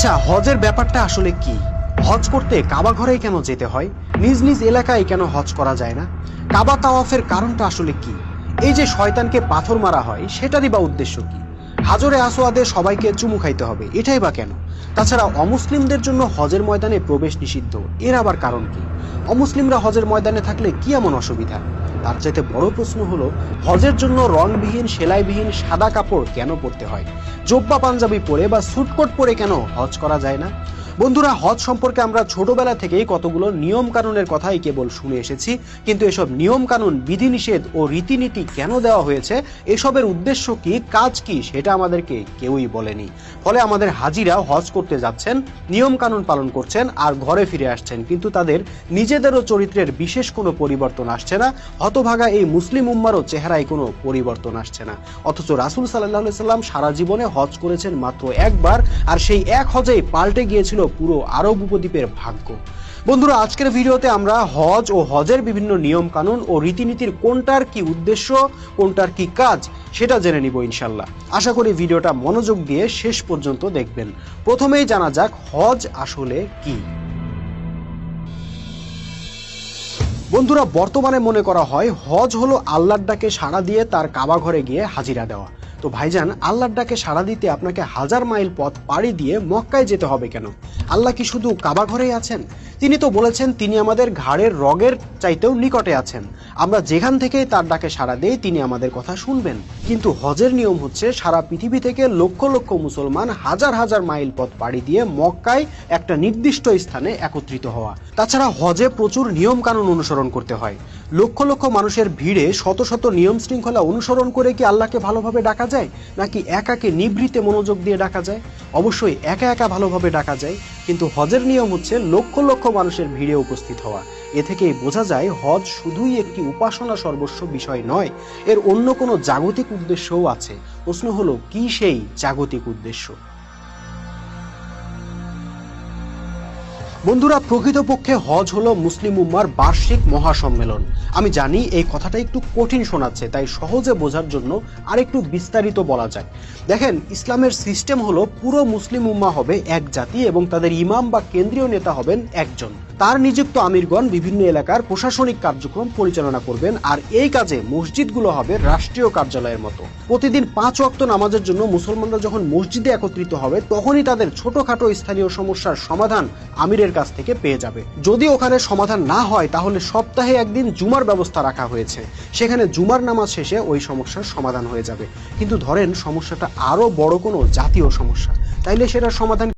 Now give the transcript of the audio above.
আচ্ছা হজের ব্যাপারটা আসলে কি? হজ করতে কাবা ঘরে কেন যেতে হয়? নিজ নিজ এলাকায় কেন হজ করা যায় না? কাবা তাওয়াফের কারণটা আসলে কি? এই যে শয়তানকে পাথর মারা হয়, সেটারই বা উদ্দেশ্য কি? হাজরে আসোয়াদে সবাইকে চুমু খাইতে হবে, এটাই বা কেন? তাছাড়া অমুসলিমদের জন্য হজের ময়দানে প্রবেশ নিষিদ্ধ, এর আবার কারণ কি? অমুসলিমরা হজের ময়দানে থাকলে কি এমন অসুবিধা? তার চাইতে বড় প্রশ্ন হলো, হজের জন্য রংবিহীন, সেলাইবিহীন সাদা কাপড় কেন পরতে হয়? জোব্বা পাঞ্জাবি পরে বা স্যুটকোট পরে কেন হজ করা যায় না? বন্ধুরা, হজ সম্পর্কে আমরা ছোটবেলা থেকেই কতগুলো নিয়ম কানুনের কথাই কেবল শুনে এসেছি, কিন্তু এসব নিয়ম কানুন বিধিনিষেধ ও রীতিনীতি কেন দেওয়া হয়েছে, এসবের উদ্দেশ্য কি, কাজ কি, সেটা আমাদেরকে কেউই বলেনি। ফলে আমাদের হাজিরা হজ করতে যাচ্ছেন নিয়ম কানুন পালন করছেন আর ঘরে ফিরে আসছেন, কিন্তু তাদের নিজেদেরও চরিত্রের বিশেষ কোনো পরিবর্তন আসছে না, হতভাগা এই মুসলিম উম্মারও চেহারায় কোনো পরিবর্তন আসছে না। অথচ রাসুল সাল্লাহ সাল্লাম সারা জীবনে হজ করেছেন মাত্র একবার, আর সেই এক হজেই পাল্টে গিয়েছিল পুরো আরব উপদ্বীপের ভাগ্য। বন্ধুরা, আজকের ভিডিওতে আমরা হজ ও হজের বিভিন্ন নিয়ম কানুন ও রীতিনীতির কোনটার কি উদ্দেশ্য, কোনটার কি কাজ, সেটা জেনে নিব ইনশাল্লাহ। আশা করি ভিডিওটা মনোযোগ দিয়ে শেষ পর্যন্ত দেখবেন। প্রথমেই জানা যাক হজ আসলে কি। বন্ধুরা, বর্তমানে মনে করা হয় হজ হলো আল্লাহর ডাকে সাড়া দিয়ে তার কাবা ঘরে গিয়ে হাজিরা দেওয়া। তো ভাইজান, আল্লাহর ডাকে সাড়া দিতে আপনাকে হাজার মাইল পথ পাড়ি দিয়ে মক্কায় যেতে হবে কেন? আল্লাহ কি শুধু কাবা ঘরেই আছেন? তিনি তো বলেছেন, তিনি আমাদের ঘাড়ের রগের চাইতেও নিকটে আছেন। আমরা যেখান থেকেই তার ডাকে সাড়া দেই, তিনি আমাদের কথা শুনবেন। কিন্তু হজের নিয়ম হচ্ছে, সারা পৃথিবী থেকে লক্ষ লক্ষ মুসলমান হাজার হাজার মাইল পথ পাড়ি দিয়ে মক্কায় একটা নির্দিষ্ট স্থানে একত্রিত হওয়া। তাছাড়া হজে প্রচুর নিয়ম কানুন অনুসরণ করতে হয়। লক্ষ লক্ষ মানুষের ভিড়ে শত শত নিয়ম শৃঙ্খলা অনুসরণ করে কি আল্লাহকে ভালোভাবে ডাকা যায়? নাকি একাকে নিভৃতে মনোযোগ দিয়ে ডাকা যায়? অবশ্যই একা একা ভালোভাবে ডাকা যায়। কিন্তু হজের নিয়ম হচ্ছে লক্ষ লক্ষ মানুষের ভিড়ে উপস্থিত হওয়া। এ থেকেই বোঝা যায় হজ শুধুই একটি উপাসনা সর্বস্ব বিষয় নয়, এর অন্য কোনো জাগতিক উদ্দেশ্যও আছে। প্রশ্ন হলো, কি সেই জাগতিক উদ্দেশ্য? বন্ধুরা, প্রকৃতপক্ষে হজ হলো মুসলিম উম্মার বার্ষিক মহাসম্মেলন। আমি জানি এই কথাটা একটু কঠিন শোনাচ্ছে, তাই সহজে বোঝার জন্য আরেকটু বিস্তারিত বলা যায়। দেখেন, ইসলামের সিস্টেম হলো পুরো মুসলিম উম্মা হবে এক জাতি এবং তাদের ইমাম বা কেন্দ্রীয় নেতা হবেন একজন। তার নিযুক্ত আমিরগণ বিভিন্ন এলাকার প্রশাসনিক কার্যক্রম পরিচালনা করবেন, আর এই কাজে মসজিদগুলো হবে রাষ্ট্রীয় কার্যালয়ের মতো। প্রতিদিন পাঁচ ওয়াক্ত নামাজের জন্য মুসলমানরা যখন মসজিদে একত্রিত হবে, তখনই তাদের ছোটখাটো স্থানীয় সমস্যার সমাধান আমিরের কাছ থেকে পেয়ে যাবে। যদি ওখানে সমাধান না হয়, তাহলে সপ্তাহে একদিন জুমার ব্যবস্থা রাখা হয়েছে। সেখানে জুমার নামাজ শেষে ওই সমস্যার সমাধান হয়ে যাবে। কিন্তু ধরেন, সমস্যাটা আরও বড় কোনো জাতীয় সমস্যা। তাইলে সেটার সমাধান